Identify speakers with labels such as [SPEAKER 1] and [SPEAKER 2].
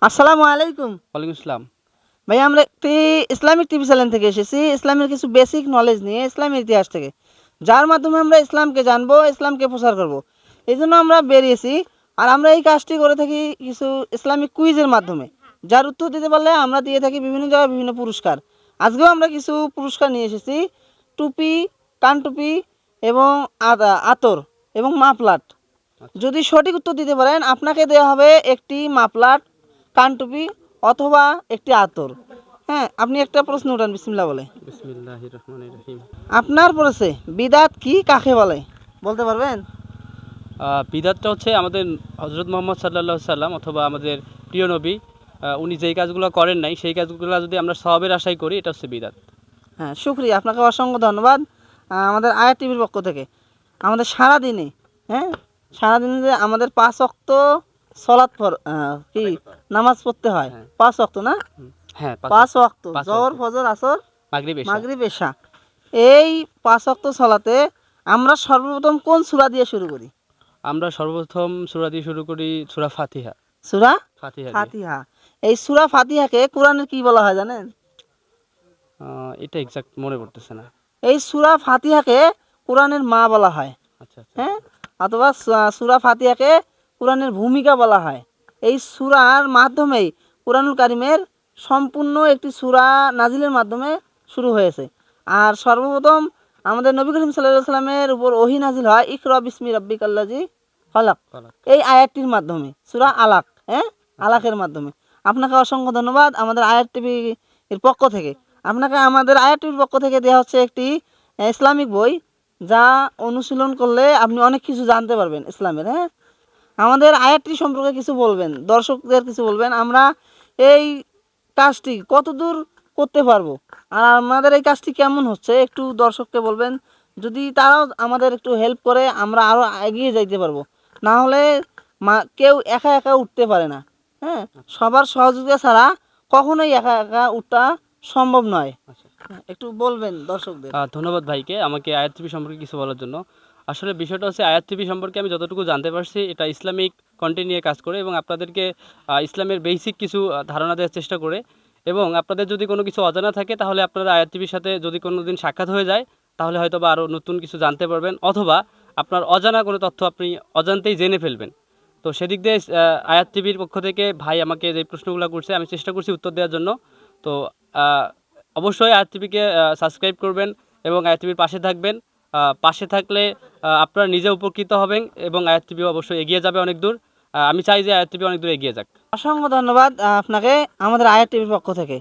[SPEAKER 1] আসসালামু আলাইকুম।
[SPEAKER 2] ওয়ালাইকুম আসসালাম।
[SPEAKER 1] ভাই আমরা একটি ইসলামিক টিভি চ্যানেল থেকে এসেছি। ইসলামের কিছু বেসিক নলেজ নিয়ে ইসলামের ইতিহাস থেকে। যার মাধ্যমে আমরা ইসলামকে জানব ইসলামকে প্রচার করব। এই জন্য আমরা বেরিয়েছি আর আমরা এই কাজটি করে থাকি কিছু ইসলামিক কুইজের মাধ্যমে। যার উত্তর দিতে পারলে আমরা দিয়ে থাকি বিভিন্ন জায়গায় বিভিন্ন পুরস্কার। আজকেও আমরা কিছু পুরস্কার নিয়ে এসেছি। টুপি কানটুপি এবং আদা- আতর এবং মাফলাট। যদি সঠিক উত্তর দিতে পারেন আপনাকে দেওয়া হবে একটি মাফলাট কানটুপি অথবা একটি আতর। হ্যাঁ আপনি একটা প্রশ্ন উঠান বিসমিল্লা বলে। আপনার পড়েছে বিদাত কি কাকে বলে? বলতে পারবেন?
[SPEAKER 2] বিদাতটা হচ্ছে আমাদের হজরত মোহাম্মদ সাল্লাহ সাল্লাম অথবা আমাদের প্রিয় নবী উনি যেই কাজগুলো করেন নাই সেই কাজগুলো যদি আমরা সবের আশাই করি এটা হচ্ছে বিদাত।
[SPEAKER 1] হ্যাঁ শুক্রিয়া আপনাকে অসংখ্য ধন্যবাদ। আমাদের আয়া টিভির পক্ষ থেকে। আমাদের সারা দিনে হ্যাঁ সারাদিনে যে আমাদের পাঁচ অক্ত সলাৎ কি নামাজ পড়তে হয়।
[SPEAKER 2] হ্যাঁ।
[SPEAKER 1] পাঁচ অক্ত না?
[SPEAKER 2] হ্যাঁ
[SPEAKER 1] পাঁচ অক্ত জহর ফজর আসর
[SPEAKER 2] মাগরিব এশা।
[SPEAKER 1] এই পাঁচ অক্ত সলাতে আমরা সর্বপ্রথম কোন সূরা দিয়ে শুরু করি?
[SPEAKER 2] আমরা সর্বপ্রথম সূরা দিয়ে শুরু করি সূরা ফাতিহা।
[SPEAKER 1] সূরা
[SPEAKER 2] ফাতিহা
[SPEAKER 1] ফাতিহা। এই সূরা ফাতিহাকে কোরআনের কি বলা হয় জানেন?
[SPEAKER 2] এটা এক্সাক্ট মনে পড়তেছে না।
[SPEAKER 1] এই সূরা ফাতিহাকে কোরআনের মা বলা হয়।
[SPEAKER 2] আচ্ছা আচ্ছা।
[SPEAKER 1] হ্যাঁ? অথবা সূরা ফাতিহাকে কোরআনের ভূমিকা বলা হয়। এই সুরার মাধ্যমেই কোরআনুল কারিমের সম্পূর্ণ একটি সূরা নাজিলের মাধ্যমে শুরু হয়েছে। আর সর্বপ্রথম আমাদের নবী করিম সাল্লাহ সাল্লামের উপর ওহি নাজিল হয়, ইকরা বিসমি রব্বিক ফালাক। এই আয়াতটির মাধ্যমে, সুরা আলাক হ্যাঁ? আলাকের মাধ্যমে। আপনাকে অসংখ্য ধন্যবাদ আমাদের আয়াত টিভি এর পক্ষ থেকে। আপনাকে আমাদের আয়াত টিভির পক্ষ থেকে দেওয়া হচ্ছে একটি ইসলামিক বই, যা অনুশীলন করলে আপনি অনেক কিছু জানতে পারবেন ইসলামের হ্যাঁ? আমাদের আয়াতটি সম্পর্কে কিছু বলবেন দর্শকদের কিছু বলবেন আমরা এই কাজটি কতদূর করতে পারব? আর আমাদের এই কাজটি কেমন হচ্ছে? একটু দর্শককে বলবেন যদি তারাও আমাদের একটু হেল্প করে আমরা আরও এগিয়ে যাইতে পারব। না হলে মা কেউ একা একা উঠতে পারে না হ্যাঁ? সবার সহযোগিতা ছাড়া কখনোই একা একা উঠা সম্ভব নয়।
[SPEAKER 2] আচ্ছা।
[SPEAKER 1] একটু বলবেন দর্শকদের।
[SPEAKER 2] ধন্যবাদ ভাইকে আমাকে আয়াত টিভি সম্পর্কে কিছু বলার জন্য। আসলে বিষয়টা হচ্ছে আয়াত টিভি সম্পর্কে আমি যতটুকু জানতে পারছি, এটা ইসলামিক কন্টেন্ট নিয়ে কাজ করে এবং আপনাদেরকে ইসলামের বেসিক কিছু ধারণা দেওয়ার চেষ্টা করে। এবং আপনাদের যদি কোনো কিছু অজানা থাকে, তাহলে আপনারা আয়াত টিভির সাথে যদি কোনো দিন সাক্ষাৎ হয়ে যায়, তাহলে হয়তো বা আরও নতুন কিছু জানতে পারবেন, অথবা আপনার অজানা কোনো তথ্য আপনি অজান্তেই জেনে ফেলবেন। তো সেদিক দিয়ে আয়াত টিভির পক্ষ থেকে ভাই আমাকে যে প্রশ্নগুলো করছে, আমি চেষ্টা করছি উত্তর দেওয়ার জন্য। তো অবশ্যই আয়াত টিভিকে সাবস্ক্রাইব করবেন এবং আয়াত টিভির পাশে থাকবেন। পাশে থাকলে আপনারা নিজে উপকৃত হবেন এবং আয়াত অবশ্যই এগিয়ে যাবে অনেক দূর। আমি চাই যে আয়াত অনেক দূর এগিয়ে যাক।
[SPEAKER 1] অসংখ্য ধন্যবাদ আপনাকে আমাদের আয়ার পক্ষ থেকে।